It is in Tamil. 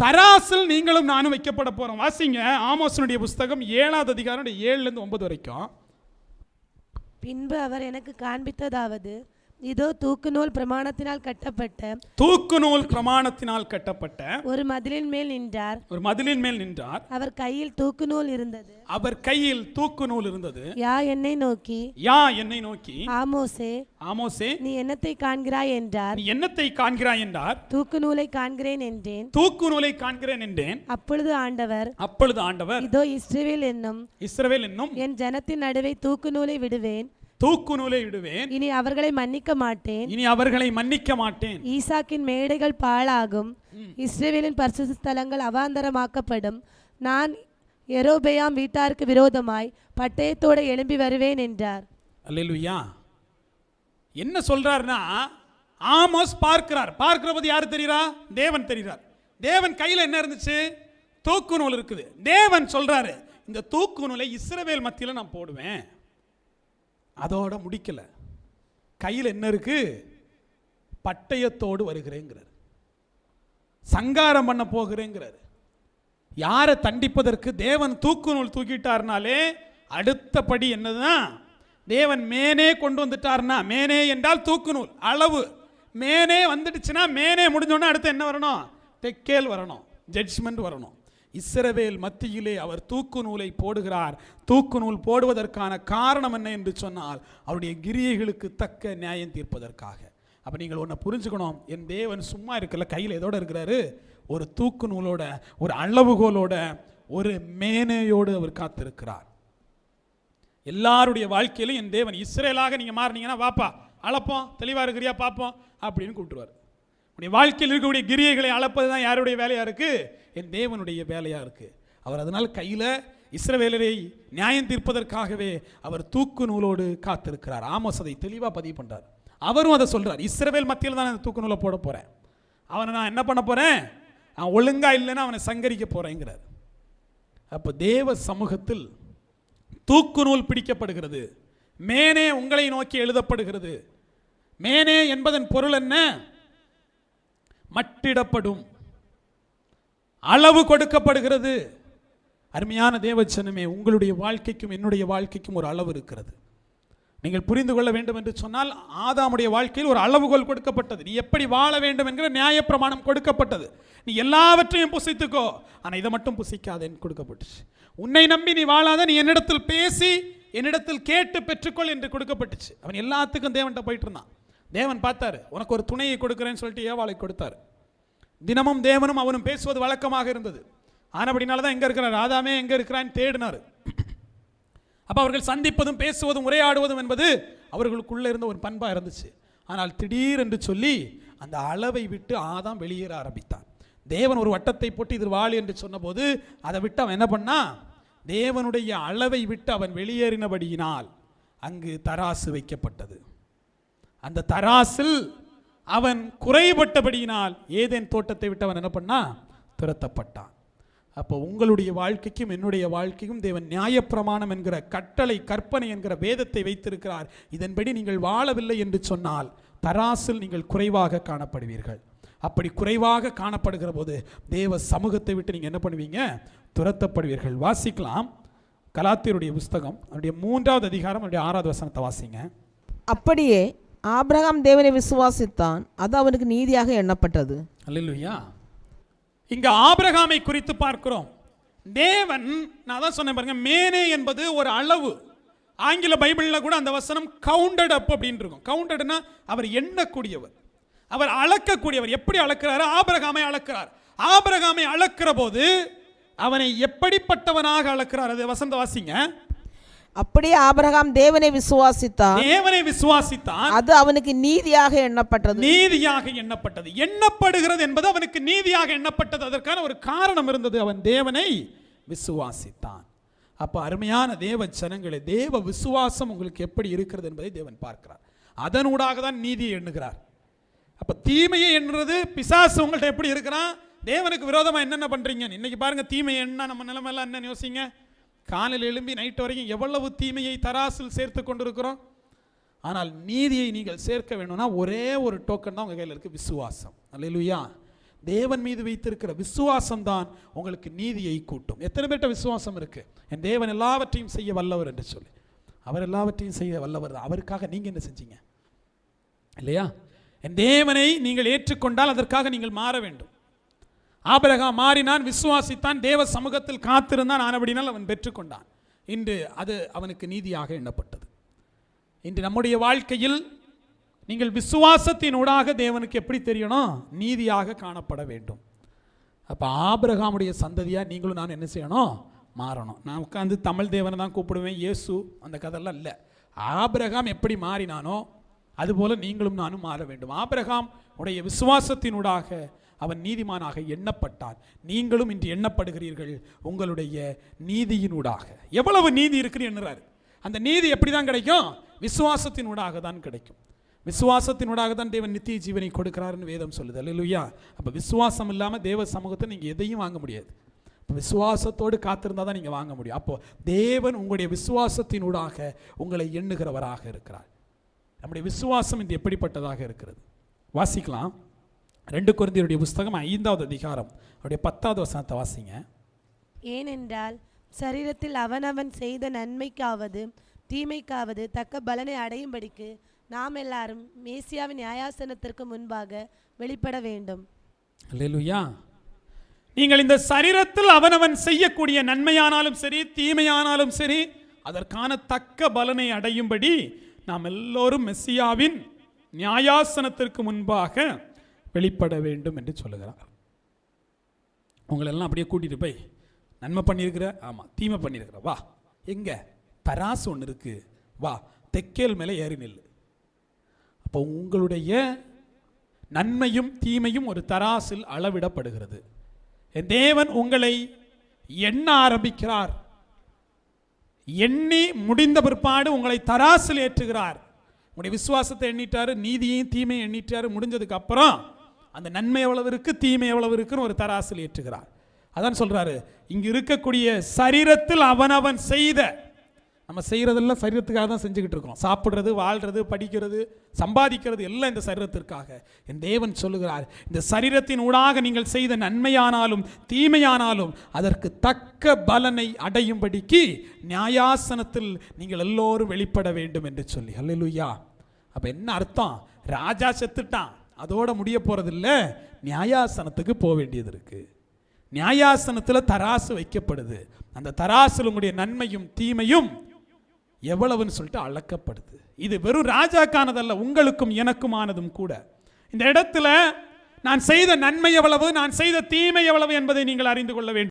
தராசில் நீங்களும் நானும் வைக்கப்பட போகிறோம் வாசிங்க ஆமோசனுடைய புஸ்தகம் ஏழாவது அதிகாரம் ஏழுலேருந்து ஒன்பது வரைக்கும். பின்பு அவர் எனக்கு காண்பித்ததாவது இதோ தூக்கு நூல் பிரமாணத்தினால் கட்டப்பட்ட தூக்கு நூல் பிரமாணத்தினால் கட்டப்பட்ட ஒரு மதிலின் மேல் நின்றார். ஒரு மதிலின் மேல் நின்றார். அவர் கையில் தூக்கு நூல் இருந்தது. அவர் கையில் தூக்கு நூல் இருந்தது. யா என்னை நோக்கி யா என்னை நோக்கி ஆமோசே ஆமோசே நீ என்னத்தை காண்கிறாய் என்றார். நீ என்னத்தை காண்கிறாய் என்றார். தூக்கு நூலை காண்கிறேன் என்றேன். தூக்கு நூலை காண்கிறேன் என்றேன். அப்பொழுது ஆண்டவர் அப்பொழுது ஆண்டவர் இதோ இஸ்ரவேல் என்னும் இஸ்ரவேல் என்னும் என் ஜனத்தின் நடுவே தூக்கு நூலை விடுவேன். தூக்கு நூலை இடுவேன் இனி அவர்களை மன்னிக்க மாட்டேன். இனி அவர்களை மன்னிக்க மாட்டேன். ஈசாக்கின் மேடைகள் பாழாகும். இஸ்ரவேலின் பரிசுத்த ஸ்தலங்கள் அவாந்தரமாக்கப்படும். நான் எரோபெயாம் வீட்டாருக்கு விரோதமாய் பட்டயத்தோடு எழும்பி வருவேன் என்றார். அல்லேலூயா. என்ன சொல்றாருன்னா ஆமோஸ் பார்க்கிறார். பார்க்கிற போது யார் தெரியுறா? தேவன் தெரிகிறார் தேவன் கையில் என்ன இருந்துச்சு? தூக்கு நூல் இருக்குது. தேவன் சொல்றாரு இந்த தூக்கு நூலை இஸ்ரவேல் மத்தியில் நான் போடுவேன். அதோட முடிக்கலை. கையில் என்ன இருக்குது பட்டயத்தோடு வருகிறேங்கிறார். சங்காரம் பண்ண போகிறேங்கிறார். யாரை தண்டிப்பதற்கு தேவன் தூக்கு நூல் தூக்கிட்டார்னாலே அடுத்தபடி என்னதுன்னா தேவன் மேனே கொண்டு வந்துட்டார்னா மேனே என்றால் தூக்கு நூல் அளவு. மேனே வந்துடுச்சுன்னா மேனே முடிஞ்சோன்னா அடுத்து என்ன வரணும்? தெக்கேல் வரணும் ஜட்ஜ்மெண்ட் வரணும். இஸ்ரவேல் மத்தியிலே அவர் தூக்கு நூலை போடுகிறார். தூக்கு நூல் போடுவதற்கான காரணம் என்ன என்று சொன்னால் அவருடைய கிரியைகளுக்கு தக்க நியாயம் தீர்ப்பதற்காக. அப்போ நீங்கள் ஒன்று புரிஞ்சுக்கணும். என் தேவன் சும்மா இருக்கல கையில் எதோட இருக்கிறாரு. ஒரு தூக்கு நூலோட ஒரு அளவுகோலோட ஒரு மேனையோடு அவர் காத்திருக்கிறார். எல்லாருடைய வாழ்க்கையிலும் என் தேவன் இஸ்ரேலாக நீங்கள் மாறினீங்கன்னா வாப்பா அளப்போம் தெளிவாக இருக்கிறியா பார்ப்போம் அப்படின்னு கூப்பிட்டுருவார். உடைய வாழ்க்கையில் இருக்கக்கூடிய கிரியைகளை அளப்பது தான் யாருடைய வேலையாக இருக்குது என் தேவனுடைய வேலையாக இருக்குது அவர் அதனால் கையில் இஸ்ரவேலரை நியாயம் தீர்ப்பதற்காகவே அவர் தூக்கு நூலோடு காத்திருக்கிறார். ஆமோஸ் அதை தெளிவாக பதிவு பண்ணுறார் அவரும் அதை சொல்கிறார் இஸ்ரவேல் மத்தியில் தான் அந்த தூக்கு நூலை போட போகிறேன் அவனை நான் என்ன பண்ண போகிறேன் அவன் ஒழுங்காக இல்லைன்னா அவனை சங்கரிக்க போகிறேங்கிறார் அப்போ தேவ சமூகத்தில் தூக்கு நூல் பிடிக்கப்படுகிறது. மேனே உங்களை நோக்கி எழுதப்படுகிறது. மேனே என்பதன் பொருள் என்ன? மட்டிடப்படும். அளவு கொடுக்கப்படுகிறது. அருமையான தேவச்சனமே உங்களுடைய வாழ்க்கைக்கும் என்னுடைய வாழ்க்கைக்கும் ஒரு அளவு இருக்கிறது. நீங்கள் புரிந்து கொள்ள வேண்டும் என்று சொன்னால் ஆதாமுடைய வாழ்க்கையில் ஒரு அளவுகோல் கொடுக்கப்பட்டது. நீ எப்படி வாழ வேண்டும் என்கிற நியாயப்பிரமாணம் கொடுக்கப்பட்டது. நீ எல்லாவற்றையும் புசித்துக்கோ. ஆனால் இதை மட்டும் புசிக்காதேன்னு கொடுக்கப்பட்டுச்சு. உன்னை நம்பி நீ வாழாத நீ என்னிடத்தில் பேசி என்னிடத்தில் கேட்டு பெற்றுக்கொள் என்று கொடுக்கப்பட்டுச்சு. அவன் எல்லாத்துக்கும் தேவன்கிட்ட போயிட்டு இருந்தான். தேவன் பார்த்தாரு உனக்கு ஒரு துணையை கொடுக்குறேன்னு சொல்லிட்டு ஏவாளை கொடுத்தாரு. தினமும் தேவனும் அவனும் பேசுவது வழக்கமாக இருந்தது. ஆனபடினால தான் எங்கே இருக்கிறார். ராதாமே எங்கே இருக்கிறான்னு தேடினார். அப்போ அவர்கள் சந்திப்பதும் பேசுவதும் உரையாடுவதும் என்பது அவர்களுக்குள்ளே இருந்த ஒரு பண்பாக இருந்துச்சு. ஆனால் திடீர் என்று சொல்லி அந்த அளவை விட்டு ஆதாம் வெளியேற ஆரம்பித்தான். தேவன் ஒரு வட்டத்தை போட்டு இது வாழி என்று சொன்னபோது அதை விட்டு அவன் என்ன பண்ணா? தேவனுடைய அளவை விட்டு அவன் வெளியேறினபடியினால் அங்கு தராசு வைக்கப்பட்டது. அந்த தராசில் அவன் குறைபட்டபடியினால் ஏதேன் தோட்டத்தை விட்டு அவன் என்ன பண்ணா? துரத்தப்பட்டான். அப்போ உங்களுடைய வாழ்க்கைக்கும் என்னுடைய வாழ்க்கைக்கும் தேவன் நியாயப்பிரமாணம் என்கிற கட்டளை கற்பனை என்கிற வேதத்தை வைத்திருக்கிறார். இதன்படி நீங்கள் வாழவில்லை என்று சொன்னால் தராசில் நீங்கள் குறைவாக காணப்படுவீர்கள். அப்படி குறைவாக காணப்படுகிற போது தேவ சமூகத்தை விட்டு நீங்கள் என்ன பண்ணுவீங்க? துரத்தப்படுவீர்கள். வாசிக்கலாம். கலாத்தியருடைய புஸ்தகம் அவருடைய மூன்றாவது அதிகாரம் அவருடைய ஆறாவது வசனத்தை வாசிங்க. அப்படியே ஆபிரகாம் தேவனை விசுவாசித்தான் அது அவனுக்கு நீதியாக எண்ணப்பட்டது. அல்லா இங்கே ஆபிரகாமை குறித்து பார்க்கிறோம். தேவன் நான் தான் சொன்னேன் பாருங்க மேனே என்பது ஒரு அளவு. ஆங்கில பைபிளில் கூட அந்த வசனம் கவுண்டட் அப் அப்படின்னு இருக்கும். கவுண்டட்னா அவர் எண்ணக்கூடியவர். அவர் அளக்கக்கூடியவர். எப்படி அளக்கிறாரு? ஆபரகாமை அளக்கிறார். ஆபரகாமை அளக்கிற போது அவனை எப்படிப்பட்டவனாக அளக்கிறார்? அது வசந்த வாசிங்க அப்படியே ஆபிரகாம் தேவனை விசுவாசித்தான். தேவனை விசுவாசித்தான். அது அவனுக்கு நீதியாக எண்ணப்பட்டது. நீதியாக எண்ணப்பட்டது. எண்ணப்படுகிறது என்பது அவனுக்கு நீதியாக எண்ணப்பட்டது. அதற்கான ஒரு காரணம் இருந்தது. அவன் தேவனை விசுவாசித்தான். அப்ப அருமையான தேவ ஜனங்களே தேவ விசுவாசம் உங்களுக்கு எப்படி இருக்கிறது என்பதை தேவன் பார்க்கிறார். அதனூடாக தான் நீதியை எண்ணுகிறார். அப்ப தீமையை எண்ணுறது பிசாசு உங்கள்ட்ட எப்படி இருக்கிறான்? தேவனுக்கு விரோதமா என்னென்ன பண்றீங்க? இன்னைக்கு பாருங்க தீமை என்ன நம்ம நிலைமையெல்லாம் என்ன யோசிங்க. காலையில் எழும்பி நைட்டு வரைக்கும் எவ்வளவு தீமையை தராசில் சேர்த்து கொண்டிருக்கிறோம்? ஆனால் நீதியை நீங்கள் சேர்க்க வேணும்னா ஒரே ஒரு டோக்கன் தான் உங்கள் கையில் இருக்குது விசுவாசம். அல்லையா தேவன் மீது வைத்திருக்கிற விசுவாசம் தான் உங்களுக்கு நீதியை கூட்டும். எத்தனை பேர்ட்ட விசுவாசம் இருக்குது என் தேவன் எல்லாவற்றையும் செய்ய வல்லவர் என்று சொல்லி. அவர் எல்லாவற்றையும் செய்ய வல்லவர் தான். அவருக்காக நீங்கள் என்ன செஞ்சீங்க? இல்லையா? என் தேவனை நீங்கள் ஏற்றுக்கொண்டால் அதற்காக நீங்கள் மாற வேண்டும். ஆபரகா மாறினான் விசுவாசித்தான் தேவ சமூகத்தில் காத்திருந்தான் ஆனபடினால் அவன் பெற்றுக்கொண்டான். இன்று அது அவனுக்கு நீதியாக எண்ணப்பட்டது. இன்று நம்முடைய வாழ்க்கையில் நீங்கள் விசுவாசத்தினூடாக தேவனுக்கு எப்படி தெரியணும்? நீதியாக காணப்பட வேண்டும். அப்போ ஆபிரகாமுடைய சந்ததியாக நீங்களும் நான் என்ன செய்யணும்? மாறணும். நான் உட்காந்து தமிழ் தேவனை தான் கூப்பிடுவேன் இயேசு அந்த கதையெல்லாம் இல்லை. ஆபிரகாம் எப்படி மாறினானோ அதுபோல் நீங்களும் நானும் மாற வேண்டும். ஆபிரகாம் உடைய விசுவாசத்தினூடாக அவன் நீதிமானாக எண்ணப்பட்டான். நீங்களும் இன்று எண்ணப்படுகிறீர்கள் உங்களுடைய நீதியினூடாக. எவ்வளவு நீதி இருக்குன்னு எண்ணுறாரு. அந்த நீதி எப்படி தான் கிடைக்கும்? விசுவாசத்தினூடாக தான் கிடைக்கும். விசுவாசத்தினூடாக தான் தேவன் நித்திய ஜீவனை கொடுக்கிறாருன்னு வேதம் சொல்லுது. அல்லேலூயா. அப்போ விசுவாசம் இல்லாமல் தேவ சமூகத்தை நீங்கள் எதையும் வாங்க முடியாது. விசுவாசத்தோடு காத்திருந்தால் தான் நீங்கள் வாங்க முடியும். அப்போது தேவன் உங்களுடைய விசுவாசத்தினூடாக உங்களை எண்ணுகிறவராக இருக்கிறார். நம்முடைய விசுவாசம் இது எப்படிப்பட்டதாக இருக்கிறது? வாசிக்கலாம். ரெண்டு குருந்தியருடைய புஸ்தகம் ஐந்தாவது அதிகாரம். அவருடைய பத்தாவது வசனத்தை வாசிங்க. ஏனென்றால் சரீரத்தில் அவனவன் செய்த நன்மைக்காவது தீமைக்காவது தக்க பலனை அடையும்படிக்கு நாம் எல்லாரும் மேசியாவின் நியாயாசனத்திற்கு முன்பாக வெளிப்பட வேண்டும். அல்லேலூயா. நீங்கள் இந்த சரீரத்தில் அவனவன் செய்யக்கூடிய நன்மையானாலும் சரி தீமையானாலும் சரி அதற்கான தக்க பலனை அடையும்படி நாம் எல்லோரும் மெஸ்ஸியாவின் நியாயாசனத்திற்கு முன்பாக வெளிப்பட வேண்டும் என்று சொல்லுகிறார். உங்களெல்லாம் அப்படியே கூட்டிகிட்டு போய் நன்மை பண்ணியிருக்கிற ஆமாம் தீமை பண்ணியிருக்கிற வா எங்கே? தராசு ஒன்று இருக்குது வா தெக்கேல் மேலே ஏறி நில்லு. அப்போ உங்களுடைய நன்மையும் தீமையும் ஒரு தராசில் அளவிடப்படுகிறது. என் தேவன் உங்களை எண்ண ஆரம்பிக்கிறார். எண்ணி முடிந்த பிற்பாடு உங்களை தராசில் ஏற்றுகிறார். உங்களுடைய விசுவாசத்தை எண்ணிட்டாரு நீதியையும் தீமையும் எண்ணிட்டாரு முடிஞ்சதுக்கு அப்புறம் அந்த நன்மை எவ்வளவு இருக்குது தீமை எவ்வளவு இருக்குன்னு ஒரு தராசில் ஏற்றுகிறார். அதான் சொல்கிறாரு இங்கே இருக்கக்கூடிய சரீரத்தில் அவனவன் செய்த நம்ம செய்கிறதெல்லாம் சரீரத்துக்காக தான் செஞ்சுக்கிட்டு இருக்கோம். சாப்பிட்றது வாழ்கிறது படிக்கிறது சம்பாதிக்கிறது எல்லாம் இந்த சரீரத்திற்காக. என் தேவன் சொல்லுகிறார் இந்த சரீரத்தின் ஊடாக நீங்கள் செய்த நன்மையானாலும் தீமையானாலும் அதற்கு தக்க பலனை அடையும்படிக்கு நியாயாசனத்தில் நீங்கள் எல்லோரும் வெளிப்பட வேண்டும் என்று சொல்லி. அல்லேலூயா அப்போ என்ன அர்த்தம்? ராஜா செத்துட்டான். அதோட முடிய போகிறதில்ல நியாயாசனத்துக்கு போக வேண்டியது இருக்குது நியாயாசனத்தில் தராசு வைக்கப்படுது. அந்த தராசில் உங்களுடைய நன்மையும் தீமையும் எவ்வளவுன்னு சொல்லிட்டு அளக்கப்படுது. இது வெறும் ராஜாக்கானதல்ல உங்களுக்கும் எனக்குமானதும் கூட. இந்த இடத்துல நான் செய்த நன்மை எவ்வளவு நான் செய்த தீமை எவ்வளவு என்பதை நீங்கள் அறிந்து கொள்ள வேண்டும்.